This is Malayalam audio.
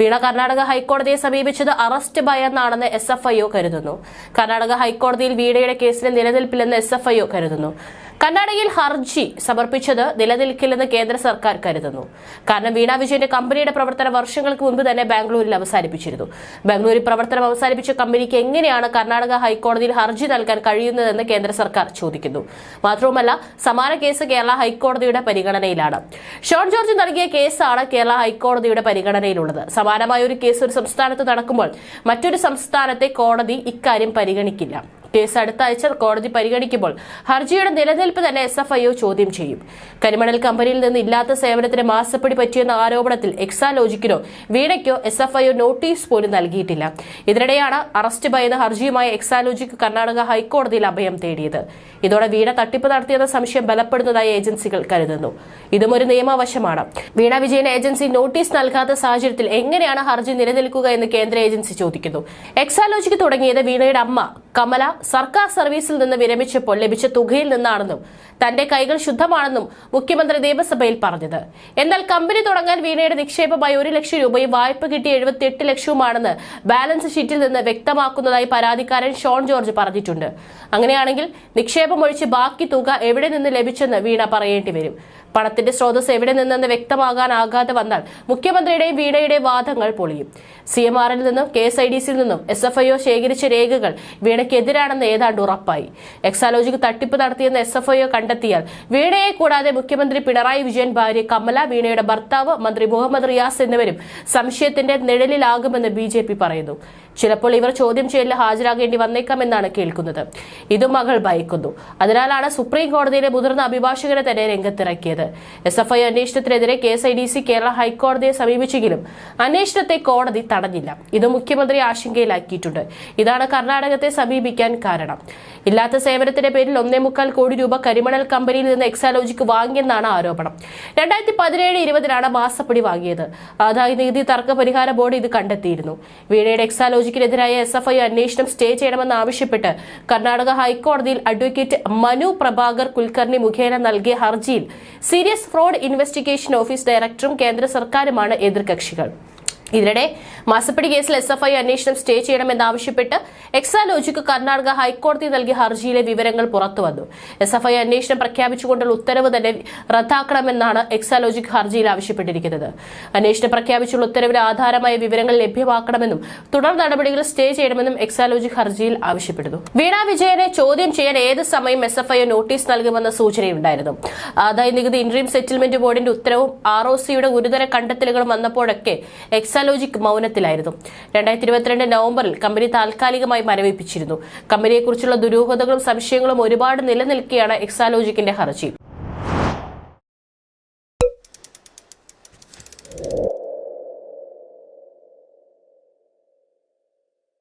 വീണ കർണാടക ഹൈക്കോടതിയെ സമീപിച്ചത് അറസ്റ്റ് ഭയന്നാണെന്ന് എസ് എഫ് ഐ കരുതുന്നു. കർണാടക ഹൈക്കോടതിയിൽ വീണയുടെ കേസിന് നിലനിൽപ്പില്ലെന്ന് എസ് എഫ് ഐ കരുതുന്നു. കർണാടകയിൽ ഹർജി സമർപ്പിച്ചത് നിലനിൽക്കില്ലെന്ന് കേന്ദ്ര സർക്കാർ കരുതുന്നു. കാരണം വീണ വിജയന്റെ കമ്പനിയുടെ പ്രവർത്തനം വർഷങ്ങൾക്ക് മുൻപ് തന്നെ ബാംഗ്ലൂരിൽ അവസാനിപ്പിച്ചിരുന്നു. ബാംഗ്ലൂരിൽ പ്രവർത്തനം അവസാനിപ്പിച്ച കമ്പനിക്ക് എങ്ങനെയാണ് കർണാടക ഹൈക്കോടതിയിൽ ഹർജി നൽകാൻ കഴിയുന്നതെന്ന് കേന്ദ്ര സർക്കാർ ചോദിക്കുന്നു. മാത്രവുമല്ല സമാന കേസ് കേരള ഹൈക്കോടതിയുടെ പരിഗണനയിലാണ്. ഷോൺ ജോർജ് നൽകിയ കേസാണ് കേരള ഹൈക്കോടതിയുടെ പരിഗണനയിലുള്ളത്. സമാനമായ ഒരു കേസ് ഒരു സംസ്ഥാനത്ത് നടക്കുമ്പോൾ മറ്റൊരു സംസ്ഥാനത്തെ കോടതി ഇക്കാര്യം പരിഗണിക്കില്ല. കേസ് അടുത്ത ആഴ്ച കോടതി പരിഗണിക്കുമ്പോൾ ഹർജിയുടെ നിലനിൽപ്പ് തന്നെ എസ് എഫ് ഐ ചോദ്യം ചെയ്യും. കരിമണൽ കമ്പനിയിൽ നിന്ന് ഇല്ലാത്ത സേവനത്തിന് മാസപ്പടി പറ്റിയെന്ന ആരോപണത്തിൽ എക്സാലോജിക്കിനോ വീണയ്ക്കോ എസ് എഫ് ഐ നോട്ടീസ് പോലും നൽകിയിട്ടില്ല. ഇതിനിടെയാണ് അറസ്റ്റ് ഭയന്ന ഹർജിയുമായി എക്സാലോജിക്ക് കർണാടക ഹൈക്കോടതിയിൽ അഭയം തേടിയത്. ഇതോടെ വീണ തട്ടിപ്പ് നടത്തിയെന്ന സംശയം ബലപ്പെടുന്നതായി ഏജൻസികൾ കരുതുന്നു. ഇതും ഒരു നിയമവശമാണ്. വീണ വിജയൻ ഏജൻസി നോട്ടീസ് നൽകാത്ത സാഹചര്യത്തിൽ എങ്ങനെയാണ് ഹർജി നിലനിൽക്കുക എന്ന് കേന്ദ്ര ഏജൻസി ചോദിക്കുന്നു. എക്സാലോജിക്ക് തുടങ്ങിയത് വീണയുടെ അമ്മ കമല സർക്കാർ സർവീസിൽ നിന്ന് വിരമിച്ചപ്പോൾ ലഭിച്ച തുകയിൽ നിന്നാണെന്നും തന്റെ കൈകൾ ശുദ്ധമാണെന്നും മുഖ്യമന്ത്രി നിയമസഭയിൽ പറഞ്ഞത്. എന്നാൽ കമ്പനി തുടങ്ങാൻ വീണയുടെ നിക്ഷേപമായി ഒരു ലക്ഷം രൂപയും വായ്പ കിട്ടിയ എഴുപത്തിയെട്ട് ലക്ഷവുമാണെന്ന് ബാലൻസ് ഷീറ്റിൽ നിന്ന് വ്യക്തമാക്കുന്നതായി പരാതിക്കാരൻ ഷോൺ ജോർജ് പറഞ്ഞിട്ടുണ്ട്. അങ്ങനെയാണെങ്കിൽ നിക്ഷേപം ഒഴിച്ച് ബാക്കി തുക എവിടെ നിന്ന് ലഭിച്ചെന്ന് വീണ പറയേണ്ടി വരും. പണത്തിന്റെ സ്രോതസ് എവിടെ നിന്നെന്ന് വ്യക്തമാകാനാകാതെ വന്നാൽ മുഖ്യമന്ത്രിയുടെയും വീണയുടെയും വാദങ്ങൾ പൊളിയും. സി എം ആറിൽ നിന്നും കെ എസ് ഐ ഡി സിയിൽ നിന്നും എസ് എഫ് ഐ ഒ ശേഖരിച്ച രേഖകൾ വീണയ്ക്കെതിരാണെന്ന് ഏതാണ്ട് ഉറപ്പായി. എക്സാലോജിക്ക് തട്ടിപ്പ് നടത്തിയെന്ന് എസ് എഫ് ഐ ഒ കണ്ടെത്തിയാൽ. വീണയെ കൂടാതെ മുഖ്യമന്ത്രി പിണറായി വിജയൻ ഭാര്യ കമല വീണയുടെ ഭർത്താവ് മന്ത്രി മുഹമ്മദ് റിയാസ് എന്നിവരും സംശയത്തിന്റെ നിഴലിലാകുമെന്ന് ബി പറയുന്നു. ചിലപ്പോൾ ഇവർ ചോദ്യം ചെയ്യലിൽ ഹാജരാകേണ്ടി വന്നേക്കാമെന്നാണ് കേൾക്കുന്നത്. ഇതും മകൾ ഭയക്കുന്നു. അതിനാലാണ് സുപ്രീം കോടതിയിലെ മുതിർന്ന അഭിഭാഷകരെ തന്നെ രംഗത്തിറക്കിയത്. S F I അന്വേഷണത്തിനെതിരെ K S I D C Kerala ഹൈക്കോടതിയെ സമീപിച്ചെങ്കിലും അന്വേഷണത്തെ കോടതി തടഞ്ഞില്ല. ഇത് മുഖ്യമന്ത്രി ആശങ്കയിലാക്കിയിട്ടുണ്ട്. ഇതാണ് കർണാടകത്തെ സമീപിക്കാൻ കാരണം. ഇല്ലാത്ത സേവനത്തിന്റെ പേരിൽ ഒന്നേ മുക്കാൽ കോടി രൂപ കരിമണൽ കമ്പനിയിൽ നിന്ന് എക്സാലോജിക്ക് വാങ്ങിയെന്നാണ് ആരോപണം. രണ്ടായിരത്തി പതിനേഴ് ഇരുപതിനാണ് മാസപ്പടി വാങ്ങിയത്. ആദായ നികുതി തർക്ക പരിഹാര ബോർഡ് ഇത് കണ്ടെത്തിയിരുന്നു. വീണയുടെ എക്സാലോജിക്കിനെതിരായ എസ് എഫ് ഐ അന്വേഷണം സ്റ്റേ ചെയ്യണമെന്ന് ആവശ്യപ്പെട്ട് കർണാടക ഹൈക്കോടതിയിൽ അഡ്വക്കേറ്റ് മനു പ്രഭാകർ കുൽക്കർണി മുഖേന നൽകിയ ഹർജിയിൽ സീരിയസ് ഫ്രോഡ് ഇൻവെസ്റ്റിഗേഷൻ ഓഫീസ് ഡയറക്ടറും കേന്ദ്ര സർക്കാരുമാണ് എതിർകക്ഷികൾ. ഇതിനിടെ മാസപ്പടി കേസിൽ എസ് എഫ് ഐ അന്വേഷണം സ്റ്റേ ചെയ്യണമെന്നാവശ്യപ്പെട്ട് എക്സാലോജിക്ക് കർണാടക ഹൈക്കോടതി നൽകിയ ഹർജിയിലെ വിവരങ്ങൾ പുറത്തുവന്നു എസ് എഫ് ഐ അന്വേഷണം പ്രഖ്യാപിച്ചുകൊണ്ടുള്ള ഉത്തരവ് തന്നെ റദ്ദാക്കണമെന്നാണ് എക്സാലോജിക് ഹർജിയിൽ ആവശ്യപ്പെട്ടിരിക്കുന്നത്. അന്വേഷണം പ്രഖ്യാപിച്ചുള്ള ഉത്തരവിന് ആധാരമായ വിവരങ്ങൾ ലഭ്യമാക്കണമെന്നും തുടർ നടപടികൾ സ്റ്റേ ചെയ്യണമെന്നും എക്സാലോജിക് ഹർജിയിൽ ആവശ്യപ്പെടുന്നു. വീണ വിജയനെ ചോദ്യം ചെയ്യാൻ ഏത് സമയം എസ് എഫ് ഐ നോട്ടീസ് നൽകുമെന്ന സൂചനയുണ്ടായിരുന്നു. ആദായ നികുതി ഇൻട്രീം സെറ്റിൽമെന്റ് ബോർഡിന്റെ ഉത്തരവും ആർ ഗുരുതര കണ്ടെത്തലുകളും വന്നപ്പോഴൊക്കെ എക്സാലോജിക് മൗനത്തിലായിരുന്നു. രണ്ടായിരത്തി ഇരുപത്തിരണ്ട് നവംബറിൽ കമ്പനി താൽക്കാലികമായി മരവിപ്പിച്ചിരുന്നു. കമ്പനിയെക്കുറിച്ചുള്ള ദുരൂഹതകളും സംശയങ്ങളും ഒരുപാട് നിലനിൽക്കുകയാണ് എക്സാലോജിക്കിന്റെ ഹർജി.